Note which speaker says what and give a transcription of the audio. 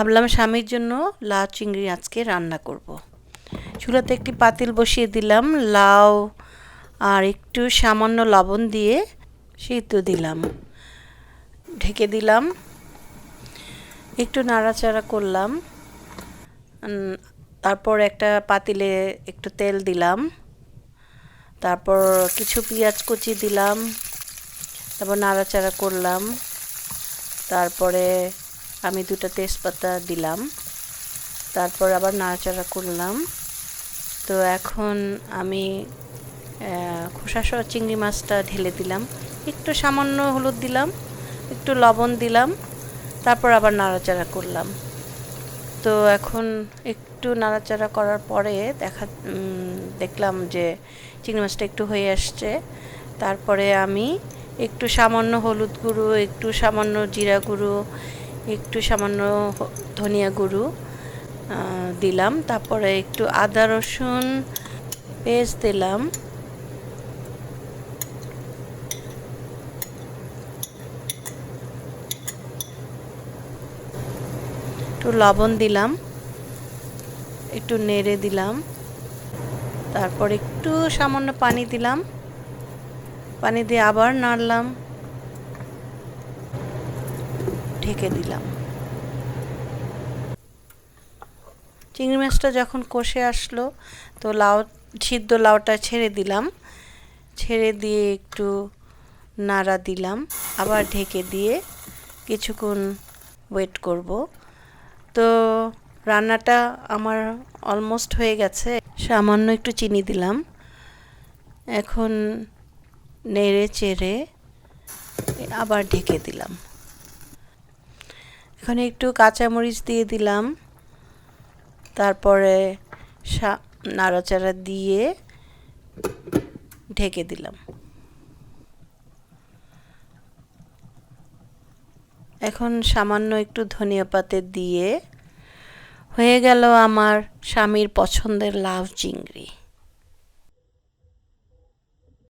Speaker 1: ভাবলাম স্বামীর জন্য লাউ চিংড়ি আজকে রান্না করব। চুলাতে একটি পাতিল বসিয়ে দিলাম, লাউ আর একটু সামান্য লবণ দিয়ে সিদ্ধ দিলাম ঢেকে দিলাম, একটু নাড়াচাড়া করলাম তারপর একটা পাতিলে একটু তেল দিলাম, তারপর কিছু পেঁয়াজ কুচি দিলাম, তারপর নাড়াচাড়া করলাম, তারপরে আমি দুটো তেজপাতা দিলাম। তারপর আবার নাড়াচাড়া করলাম। তো এখন আমি খোসা সহ চিংড়ি মাছটা ঢেলে দিলাম। একটু সামান্য হলুদ দিলাম, একটু লবণ দিলাম, তারপর আবার নাড়াচাড়া করলাম। তো এখন একটু নাড়াচাড়া করার পরে দেখা দেখলাম যে চিংড়ি মাছটা একটু হয়ে আসছে। তারপরে আমি একটু সামান্য হলুদ গুঁড়ো, একটু সামান্য জিরা গুঁড়ো একটু সামান্য ধনিয়া গুঁড়ো দিলাম। তারপরে একটু আদা রসুন পেস্ট দিলাম। একটু লবণ দিলাম। একটু নেড়ে দিলাম। তারপর একটু সামান্য পানি দিলাম। পানি দিয়ে আবার নাড়লাম। ঢেকে দিলাম। চিংড়ি মাছটা যখন কষে আসলো, তো লাউ, সিদ্ধ লাউটা ছেড়ে দিলাম। ছেড়ে দিয়ে একটু নাড়া দিলাম। আবার ঢেকে দিয়ে কিছুক্ষণ ওয়েট করব। তো রান্নাটা আমার অলমোস্ট হয়ে গেছে। সামান্য একটু চিনি দিলাম। এখন নেড়ে চেড়ে আবার ঢেকে দিলাম। এখন একটু কাঁচামরিচ দিয়ে দিলাম। তারপরে নাড়াচাড়া দিয়ে ঢেকে দিলাম। এখন সামান্য একটু ধনিয়া পাতে দিয়ে হয়ে গেল আমার স্বামীর পছন্দের লাউ চিংড়ি।